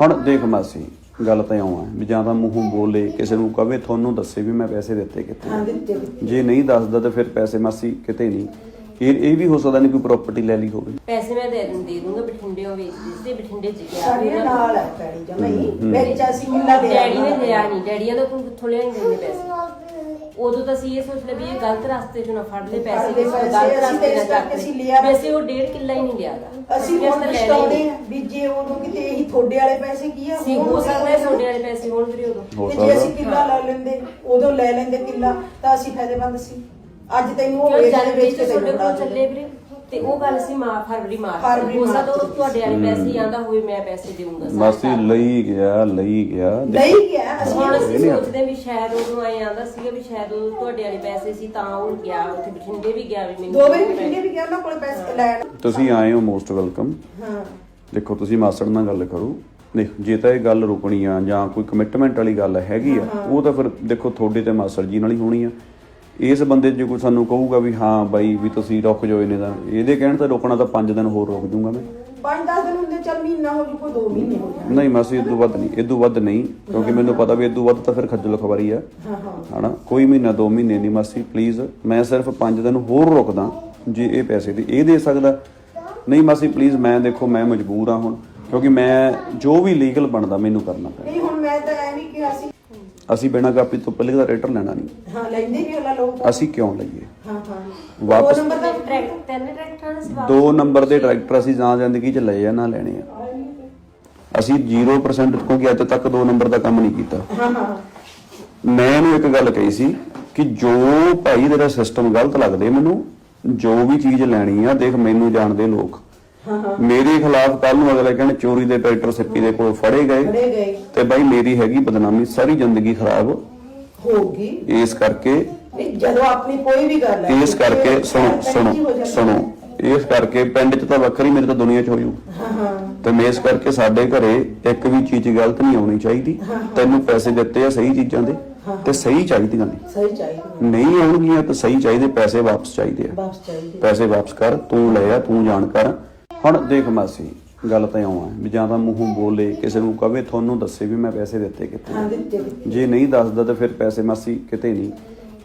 ਹੁਣ ਦੇਖ ਮਾਸੀ ਗੱਲ ਤਾਂ ਇਉਂ ਹੈ ਵੀ ਜਾਂ ਤਾਂ ਮੂੰਹੋਂ ਬੋਲੇ ਕਿਸੇ ਨੂੰ ਕਵੇ ਤੁਹਾਨੂੰ ਦੱਸੇ ਵੀ ਮੈਂ ਪੈਸੇ ਦਿੱਤੇ ਕਿੱਥੇ ਜੇ ਨਹੀਂ ਦੱਸਦਾ ਤਾਂ ਫਿਰ ਪੈਸੇ ਮਾਸੀ ਕਿਤੇ ਨਹੀਂ। ਇਹ ਇਹ ਵੀ ਹੋ ਸਕਦਾ ਨਹੀਂ ਕੋਈ ਪ੍ਰਾਪਰਟੀ ਲੈ ਲਈ ਹੋਵੇ। ਪੈਸੇ ਮੈਂ ਦੇ ਦਿੰਦੀ ਦੇ ਦੂੰਗਾ ਬਠਿੰਡੇੋਂ ਵੇਚਦੀ ਸੀ ਬਠਿੰਡੇ ਚ ਗਿਆ। ਸਾਡੇ ਨਾਲ ਹੈ ਪੈੜੀ ਜਮਈ ਮੇਰੀ ਚਾਸੀ ਮਿੱਲਾ ਦੇ ਡੈਡੀ ਨੇ ਲਿਆ ਨਹੀਂ ਡੈਡੀਆਂ ਦਾ ਕੋਈ ਕਿੱਥੋਂ ਨਹੀਂ ਦਿੰਦੇ ਪੈਸੇ? ਉਦੋਂ ਤਾਂ ਅਸੀਂ ਇਹ ਸੋਚ ਲਿਆ ਵੀ ਇਹ ਗਲਤ ਰਸਤੇ ਚੋਂ ਨਾ ਫੜ ਲੈ ਪੈਸੇ ਪੈਸੇ, ਗਲਤ ਰਸਤੇ ਨਾ ਚੱਕ। ਲਿਆ। ਵੈਸੇ ਉਹ ਡੇਢ ਕਿੱਲਾ ਹੀ ਨਹੀਂ ਲਿਆਦਾ। ਅਸੀਂ ਹੁਣ ਪਛਤਾਉਣੇ ਆ ਵੀ ਜੇ ਉਦੋਂ ਕਿਤੇ ਇਹੀ ਥੋੜੇ ਵਾਲੇ ਪੈਸੇ ਕੀ ਆ ਸੀ ਹੋ ਸਕਦਾ ਹੈ ਤੁਹਾਡੇ ਵਾਲੇ ਪੈਸੇ ਹੋਣ ਵੀਰੇ ਉਦੋਂ। ਜੇ ਅਸੀਂ ਕਿੱਲਾ ਲੈ ਲੈਂਦੇ ਉਦੋਂ ਲੈ ਲੈਂਦੇ ਕਿੱਲਾ ਤਾਂ ਅਸੀਂ ਫਾਇਦੇਮੰਦ ਸੀ। ਅੱਜ ਤੈਨੂੰ ਉਹ ਵੇਚ ਵੇਚ ਕੇ ਤੁਹਾਡੇ ਤੈਨੂੰ ਕੋਲ ਫੜਾ ਚੱਲੇ ਵੀਰੇ? ਤੇ ਉਹ ਗੱਲ ਸੀ ਮਾਰ ਫਰਵਰੀ ਮਾਰ ਫਰਵਰੀ ਹੋ ਸਕਦਾ ਉਹ ਮਾਰਚ। ਤੁਹਾਡੇ ਵਾਲੇ ਪੈਸੇ ਆਂਦਾ ਹੋਵੇ ਮੈਂ ਪੈਸੇ ਦੇਵਾਂਗਾ ਸਾਰੇ ਮਾਸੀ। ਲਈ ਗਿਆ ਲਈ ਗਿਆ। ਨਹੀਂ ਗਿਆ? ਅਸੀਂ ਹੁਣ ਸੋਚਦੇ ਵੀ ਸ਼ਾਇਦ ਉਦੋਂ ਆਏ ਆਂਦਾ ਸੀਗਾ ਵੀ ਸ਼ਾਇਦ ਉਹ ਤੁਹਾਡੇ ਵਾਲੇ ਪੈਸੇ ਸੀ ਤਾਂ ਉਹ ਗਿਆ ਉੱਥੇ ਬਠਿੰਡੇ ਵੀ ਗਿਆ ਵੀ ਮੈਨੂੰ ਦੋ ਵਾਰੀ ਬਠਿੰਡੇ ਵੀ ਗਿਆ ਉਹਨਾਂ ਕੋਲ ਪੈਸੇ ਲੈਣ। ਤੁਸੀਂ ਆਏ ਹੋ ਮੋਸਟ ਵੈਲਕਮ ਹਾਂ। ਦੇਖੋ ਤੁਸੀਂ ਮਾਸੜ ਨਾਲ ਗੱਲ ਕਰੋ। ਦੇਖ ਜੇ ਤਾਂ ਇਹ ਗੱਲ ਰੁਕਣੀ ਆ ਜਾਂ ਕੋਈ ਕਮਿਟਮੈਂਟ ਵਾਲੀ ਗੱਲ ਹੈਗੀ ਆ ਉਹ ਤਾਂ ਫਿਰ ਦੇਖੋ ਤੁਹਾਡੇ ਤੇ ਮਾਸੜ ਜੀ ਨਾਲ ਹੀ ਹੋਣੀ ਆ। ਇਸ ਬੰਦੇ ਜੇ ਕੋਈ ਸਾਨੂੰ ਕਹੂਗਾ ਵੀ ਹਾਂ ਬਾਈ ਵੀ ਤੁਸੀਂ ਰੁਕ ਜਾਓ ਇਹਨੇ ਦਾ ਇਹਦੇ ਕਹਿਣ ਤੇ ਰੁਕਣਾ ਤਾਂ 5 ਦਿਨ ਹੋਰ ਰੁਕ ਜੂਗਾ ਮੈਂ। ਪੰਜ ਦਸ ਦਿਨ ਹੁੰਦੇ ਚੱਲ ਮਹੀਨਾ ਹੋ ਜੂ ਕੋਈ 2 ਮਹੀਨੇ ਹੋ ਜਾਣ। ਨਹੀਂ ਮਾਸੀ ਇਦੋਂ ਵੱਧ ਨਹੀਂ ਇਦੋਂ ਵੱਧ ਨਹੀਂ ਕਿਉਂਕਿ ਮੈਨੂੰ ਪਤਾ ਵੀ ਇਦੋਂ ਵੱਧ ਤਾਂ ਫਿਰ ਖੱਜਲ ਖਵਾਰੀ ਆ। ਹਾਂ ਹਾਂ। ਹਨਾ? ਕੋਈ ਮਹੀਨਾ ਦੋ ਮਹੀਨੇ ਨਹੀਂ ਮਾਸੀ ਪਲੀਜ਼ ਮੈਂ ਸਿਰਫ 5 ਦਿਨ ਹੋਰ ਰੁਕਦਾ ਜੇ ਇਹ ਪੈਸੇ ਦੀ ਇਹ ਦੇ ਸਕਦਾ। ਨਹੀਂ ਮਾਸੀ ਪਲੀਜ਼ ਮੈਂ ਦੇਖੋ ਮੈਂ ਮਜਬੂਰ ਆ ਹੁਣ ਕਿਉਂਕਿ ਮੈਂ ਜੋ ਵੀ ਲੀਗਲ ਬਣਦਾ ਮੈਨੂੰ ਕਰਨਾ ਪੈਣਾ। ਨਹੀਂ ਹੁਣ ਮੈਂ ਤਾਂ ਐਵੇਂ ਕਿਹਾ ਸੀ ਅਸੀਂ ਬਿਨਾਂ ਕਾਪੀ ਤੋਂ ਪਹਿਲੇ ਦਾ ਰੇਟਰ ਲੈਣਾ ਨਹੀਂ। ਹਾਂ ਲੈਂਦੇ ਵੀ ਉਹਨਾਂ ਲੋਕ ਅਸੀਂ ਕਿਉਂ ਲਈਏ? ਹਾਂ ਹਾਂ। ਵਾਪਸ- ਦੋ ਨੰਬਰ ਦਾ ਟਰੈਕਟਰ ਤਿੰਨ ਟਰੈਕਟਰਾਂ ਦਾ ਸਵਾਲ। ਦੋ ਨੰਬਰ ਦੇ ਟਰੈਕਟਰ ਅਸੀਂ ਜਾਂ ਜ਼ਿੰਦਗੀ 'ਚ ਲਏ ਆ ਨਾ ਲੈਣੇ ਆ। ਅਸੀਂ 0% ਕਿਉਂਕਿ ਅੱਜ ਤੱਕ ਦੋ ਨੰਬਰ ਦਾ ਕੰਮ ਨਹੀਂ ਕੀਤਾ। ਹਾਂ ਹਾਂ। ਮੈਂ ਇਹਨੂੰ ਇੱਕ ਗੱਲ ਕਹੀ ਸੀ ਕਿ ਜੋ ਭਾਈ ਤੇਰਾ ਸਿਸਟਮ ਗਲਤ ਲੱਗਦੇ ਮੈਨੂੰ ਜੋ ਵੀ ਚੀਜ਼ ਲੈਣੀ ਆ ਦੇਖ ਮੈਨੂੰ ਜਾਣਦੇ ਲੋਕ। ਮੇਰੇ ਖਿਲਾਫ ਕੱਲ ਨੂੰ ਅਗਲੇ ਕਹਿਣ ਚੋਰੀ ਦੇ ਟਰੈਕਟਰ ਸਿੱਪੀ ਦੇ ਕੋਲ ਫੜੇ ਗਏ ਫੜੇ ਗਏ। ਤੇ ਬਾਈ ਮੇਰੀ ਹੈਗੀ ਬਦਨਾਮੀ ਸਾਰੀ ਜ਼ਿੰਦਗੀ ਖਰਾਬ ਹੋਗੀ ਇਸ ਕਰਕੇ ਨਹੀਂ ਜਦੋਂ ਆਪਣੀ ਕੋਈ ਵੀ ਗੱਲ ਹੈ ਇਸ ਕਰਕੇ ਸੁਣੋ ਸੁਣੋ? ਸੁਣੋ ਇਸ ਕਰਕੇ ਪਿੰਡ 'ਚ ਤਾਂ ਵੱਖਰੀ ਮੇਰੇ ਤਾਂ ਦੁਨੀਆ 'ਚ ਹੋਇਓ ਹਾਂ ਹਾਂ। ਤੇ ਮੈਂ ਇਸ ਕਰਕੇ ਸਾਡੇ ਘਰੇ ਇੱਕ ਵੀ ਚੀਜ਼ ਗਲਤ ਨਹੀਂ ਆਉਣੀ ਚਾਹੀਦੀ। ਤੈਨੂੰ ਪੈਸੇ ਦਿੱਤੇ ਆ ਸਹੀ ਚੀਜ਼ਾਂ ਦੇ ਤੇ ਸਹੀ ਚਾਹੀਦੀਆਂ ਨੇ। ਸਹੀ ਚਾਹੀਦਾ ਨਹੀਂ ਆਉਣਗੀਆਂ ਤਾਂ ਸਹੀ ਚਾਹੀਦੇ ਪੈਸੇ ਵਾਪਸ ਚਾਹੀਦੇ ਆ। ਵਾਪਸ ਚਾਹੀਦੀ ਪੈਸੇ ਵਾਪਸ ਕਰ ਤੂੰ ਲੈ ਆ ਤੂੰ ਜਾਣ ਕਰ। ਹੁਣ ਦੇਖ ਮਾਸੀ ਗੱਲ ਤਾਂ ਇਉਂ ਹੈ ਵੀ ਜਾਂ ਤਾਂ ਮੂੰਹੋਂ ਬੋਲੇ ਕਿਸੇ ਨੂੰ ਕਵੇ ਤੁਹਾਨੂੰ ਦੱਸੇ ਵੀ ਮੈਂ ਪੈਸੇ ਦਿੱਤੇ ਦਿੱਤੇ ਜੇ ਨਹੀਂ ਦੱਸਦਾ ਤਾਂ ਫਿਰ ਪੈਸੇ ਮਾਸੀ ਕਿਤੇ ਨਹੀਂ।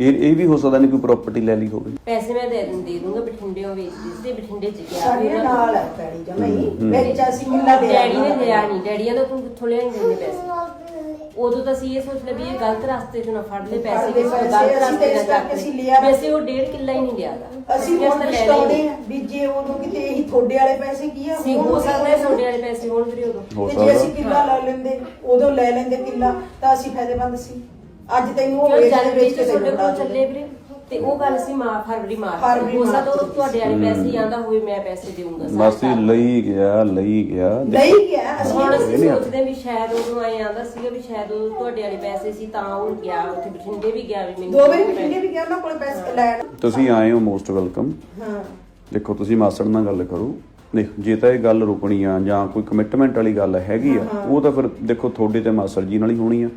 ਇਹ ਇਹ ਵੀ ਹੋ ਸਕਦਾ ਨਹੀਂ ਕੋਈ ਪ੍ਰਾਪਰਟੀ ਲੈ ਲਈ ਹੋਵੇ। ਪੈਸੇ ਮੈਂ ਦੇ ਦਿੰਦੀ ਦੇ ਦੂੰਗਾ ਬਠਿੰਡੇੋਂ ਵੇਚਦੀ ਸੀ ਬਠਿੰਡੇ ਚ ਗਿਆ। ਸਾਡੇ ਨਾਲ ਹੈ ਪੈੜੀ ਜਮਈ ਮੇਰੀ ਚਾਸੀ ਮਿੱਲਾ ਦੇ ਡੈਡੀ ਨੇ ਲਿਆ ਨਹੀਂ ਡੈਡੀਆਂ ਦਾ ਕੋਈ ਕਿੱਥੋਂ ਲਿਆ ਨਹੀਂ ਦਿੰਦੇ ਪੈਸੇ? ਉਦੋਂ ਤਾਂ ਅਸੀਂ ਇਹ ਸੋਚ ਲਿਆ ਵੀ ਇਹ ਗਲਤ ਰਸਤੇ ਚੋਂ ਨਾ ਫੜ ਲੈ ਪੈਸੇ ਕਿਸੇ ਤੋਂ ਪੈਸੇ, ਗਲਤ ਅਸੀਂ ਰਸਤੇ ਤਾਂ ਨਾ ਇਸ ਚੱਕ ਕਰਕੇ ਅਸੀਂ। ਲਿਆ। ਵੈਸੇ ਉਹ ਡੇਢ ਕਿੱਲਾ ਹੀ ਨਹੀਂ ਲਿਆਦਾ ਅਸੀਂ ਹੁਣ ਪਛਤਾਉਣੇ ਆ ਵੀ ਜੇ ਉਦੋਂ ਕਿਤੇ ਇਹੀ ਥੋੜੇ ਵਾਲੇ ਪੈਸੇ ਕੀ ਆ ਸੀ ਹੋ ਸਕਦਾ ਹੈ ਤੁਹਾਡੇ ਵਾਲੇ ਪੈਸੇ ਹੋਣ ਵੀਰੇ ਉਦੋਂ। ਹੋ ਤੇ ਜੇ ਅਸੀਂ ਕਿੱਲਾ ਲੈ ਲੈਂਦੇ ਉਦੋਂ ਲੈ ਲੈਂਦੇ ਕਿੱਲਾ ਤਾਂ ਅਸੀਂ ਫਾਇਦੇਮੰਦ ਸੀ। ਅੱਜ ਤੈਨੂੰ ਉਹ ਕਿਉਂ ਵੇਚ ਕੇ ਤੁਹਾਡੇ ਕੋਲ ਚੱਲੇ ਵੀਰੇ? ਤੇ ਉਹ ਗੱਲ ਸੀ ਮਾਰ ਫਰਵਰੀ ਮਾਰ ਫਰਵਰੀ ਹੋ ਸਕਦਾ ਉਹ ਮਾਰਚ। ਤੁਹਾਡੇ ਵਾਲੇ ਪੈਸੇ ਹੀ ਆਂਦਾ ਹੋਵੇ ਮੈਂ ਪੈਸੇ ਦੇਵਾਂਗਾ ਸਾਰੇ ਮਾਸੀ। ਲਈ ਗਿਆ ਲਈ ਗਿਆ। ਨਹੀਂ ਗਿਆ? ਅਸੀਂ ਹੁਣ ਅਸੀਂ ਸੋਚਦੇ ਵੀ ਸ਼ਾਇਦ ਉਦੋਂ ਆਏ ਆਂਦਾ ਸੀਗਾ ਵੀ ਸ਼ਾਇਦ ਉਹ ਤੁਹਾਡੇ ਵਾਲੇ ਪੈਸੇ ਸੀ ਤਾਂ ਉਹ ਗਿਆ ਉੱਥੇ ਬਠਿੰਡੇ ਵੀ ਗਿਆ ਵੀ ਮੈਨੂੰ ਦੋ ਵਾਰੀ ਬਠਿੰਡੇ ਵੀ ਗਿਆ ਉਹਨਾਂ ਕੋਲ ਪੈਸੇ ਲੈਣ। ਤੁਸੀਂ ਆਏ ਹੋ ਮੋਸਟ ਵੈਲਕਮ ਹਾਂ। ਦੇਖੋ ਤੁਸੀਂ ਮਾਸੜ ਨਾਲ ਗੱਲ ਕਰੋ। ਦੇਖ ਜੇ ਤਾਂ ਇਹ ਗੱਲ ਰੁਕਣੀ ਆ ਜਾਂ ਕੋਈ ਕਮਿਟਮੈਂਟ ਵਾਲੀ ਗੱਲ ਹੈਗੀ ਆ ਉਹ ਤਾਂ ਫਿਰ ਦੇਖੋ ਤੁਹਾਡੇ ਤੇ ਮਾਸੜ ਜੀ ਨਾਲ ਹੀ ਹੋਣੀ ਆ।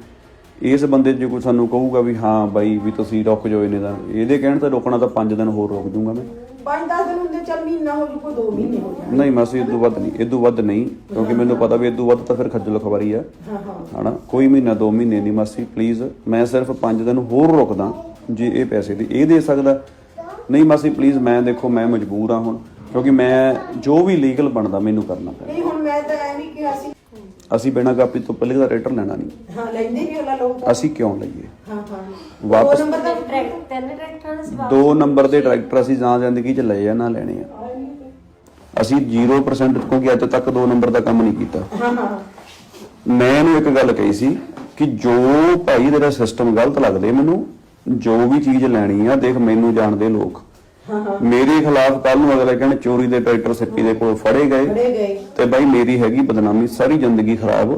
ਇਸ ਬੰਦੇ ਜੇ ਕੋਈ ਸਾਨੂੰ ਕਹੂਗਾ ਵੀ ਹਾਂ ਬਾਈ ਵੀ ਤੁਸੀਂ ਰੁਕ ਜਾਓ ਇਹਨੇ ਦਾ ਇਹਦੇ ਕਹਿਣ ਤੇ ਰੁਕਣਾ ਤਾਂ 5 ਦਿਨ ਹੋਰ ਰੁਕ ਜੂਗਾ ਮੈਂ। ਪੰਜ ਦਸ ਦਿਨ ਹੁੰਦੇ ਚੱਲ ਮਹੀਨਾ ਹੋ ਜੂ ਕੋਈ 2 ਮਹੀਨੇ ਹੋ ਜਾਣ ਨਹੀਂ ਮਾਸੀ ਇਦੋਂ ਵੱਧ ਨਹੀਂ ਇਦੋਂ ਵੱਧ ਨਹੀਂ ਕਿਉਂਕਿ ਮੈਨੂੰ ਪਤਾ ਵੀ ਇਦੋਂ ਵੱਧ ਤਾਂ ਫਿਰ ਖੱਜਲ ਖਵਾਰੀ ਆ। ਹਾਂ ਹਾਂ। ਹਨਾ? ਕੋਈ ਮਹੀਨਾ ਦੋ ਮਹੀਨੇ ਨਹੀਂ ਮਾਸੀ ਪਲੀਜ਼ ਮੈਂ ਸਿਰਫ 5 ਦਿਨ ਹੋਰ ਰੁਕਦਾ ਜੇ ਇਹ ਪੈਸੇ ਦੀ ਇਹ ਦੇ ਸਕਦਾ। ਨਹੀਂ ਮਾਸੀ ਪਲੀਜ਼ ਮੈਂ ਦੇਖੋ ਮੈਂ ਮਜਬੂਰ ਆ ਹੁਣ ਕਿਉਂਕਿ ਮੈਂ ਜੋ ਵੀ ਲੀਗਲ ਬਣਦਾ ਮੈਨੂੰ ਕਰਨਾ ਪੈਣਾ। ਨਹੀਂ ਹੁਣ ਮੈਂ ਤਾਂ ਐਵੇਂ ਕਿਹਾ ਸੀ ਅਸੀਂ ਬਿਨਾਂ ਕਾਪੀ ਤੋਂ ਪਹਿਲੇ ਦਾ ਰੇਟਰ ਲੈਣਾ ਨਹੀਂ। ਹਾਂ ਲੈਂਦੇ ਵੀ ਉਹਨਾਂ ਲੋਕ ਅਸੀਂ ਕਿਉਂ ਲਈਏ? ਹਾਂ ਹਾਂ। ਵਾਪਸ- ਦੋ ਨੰਬਰ ਦਾ ਟਰੈਕਟਰ ਤਿੰਨ ਟਰੈਕਟਰਾਂ ਦਾ ਸਵਾਲ। ਦੋ ਨੰਬਰ ਦੇ ਟਰੈਕਟਰ ਅਸੀਂ ਜਾਂ ਜ਼ਿੰਦਗੀ 'ਚ ਲਏ ਆ ਨਾ ਲੈਣੇ ਆ। ਅਸੀਂ 0% ਕਿਉਂਕਿ ਅੱਜ ਤੱਕ ਦੋ ਨੰਬਰ ਦਾ ਕੰਮ ਨਹੀਂ ਕੀਤਾ। ਹਾਂ ਹਾਂ। ਮੈਂ ਇਹਨੂੰ ਇੱਕ ਗੱਲ ਕਹੀ ਸੀ ਕਿ ਜੋ ਭਾਈ ਤੇਰਾ ਸਿਸਟਮ ਗਲਤ ਲੱਗਦੇ ਮੈਨੂੰ ਜੋ ਵੀ ਚੀਜ਼ ਲੈਣੀ ਆ ਦੇਖ ਮੈਨੂੰ ਜਾਣਦੇ ਲੋਕ। ਮੇਰੇ ਖਿਲਾਫ ਕੱਲ ਨੂੰ ਅਗਲੇ ਕਹਿਣ ਚੋਰੀ ਦੇ ਟਰੈਕਟਰ ਸਿੱਪੀ ਦੇ ਕੋਲ ਫੜੇ ਗਏ। ਫੜੇ ਗਏ। ਤੇ ਬਾਈ ਮੇਰੀ ਹੈਗੀ ਬਦਨਾਮੀ ਸਾਰੀ ਜ਼ਿੰਦਗੀ ਖਰਾਬ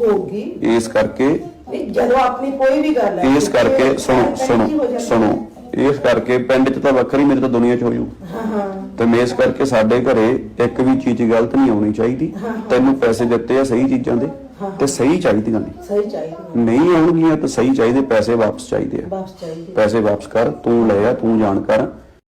ਹੋਗੀ ਇਸ ਕਰਕੇ ਨਹੀਂ ਜਦੋਂ ਆਪਣੀ ਕੋਈ ਵੀ ਗੱਲ ਹੈ ਇਸ ਕਰਕੇ ਸੁਣੋ ਹੋ ਸੁਣੋ? ਸੁਣੋ ਇਸ ਕਰਕੇ ਪਿੰਡ 'ਚ ਤਾਂ ਵੱਖਰੀ ਮੇਰੇ ਤਾਂ ਦੁਨੀਆ 'ਚ ਹੋਇਓ ਹਾਂ ਹਾਂ। ਤੇ ਮੈਂ ਇਸ ਕਰਕੇ ਸਾਡੇ ਘਰੇ ਇੱਕ ਵੀ ਚੀਜ਼ ਗਲਤ ਨਹੀਂ ਆਉਣੀ ਚਾਹੀਦੀ। ਤੈਨੂੰ ਪੈਸੇ ਦਿੱਤੇ ਆ ਸਹੀ ਚੀਜ਼ਾਂ ਦੇ ਤੇ ਸਹੀ ਚਾਹੀਦੀਆਂ ਨੇ। ਸਹੀ ਚਾਹੀਦਾ ਨਹੀਂ ਆਉਣਗੀਆਂ ਤਾਂ ਸਹੀ ਚਾਹੀਦੇ ਪੈਸੇ ਵਾਪਸ ਚਾਹੀਦੇ ਆ। ਵਾਪਸ ਚਾਹੀਦੀ ਪੈਸੇ ਵਾਪਸ ਕਰ ਤੂੰ ਲੈ ਆ ਤੂੰ ਜਾਣ ਕਰ।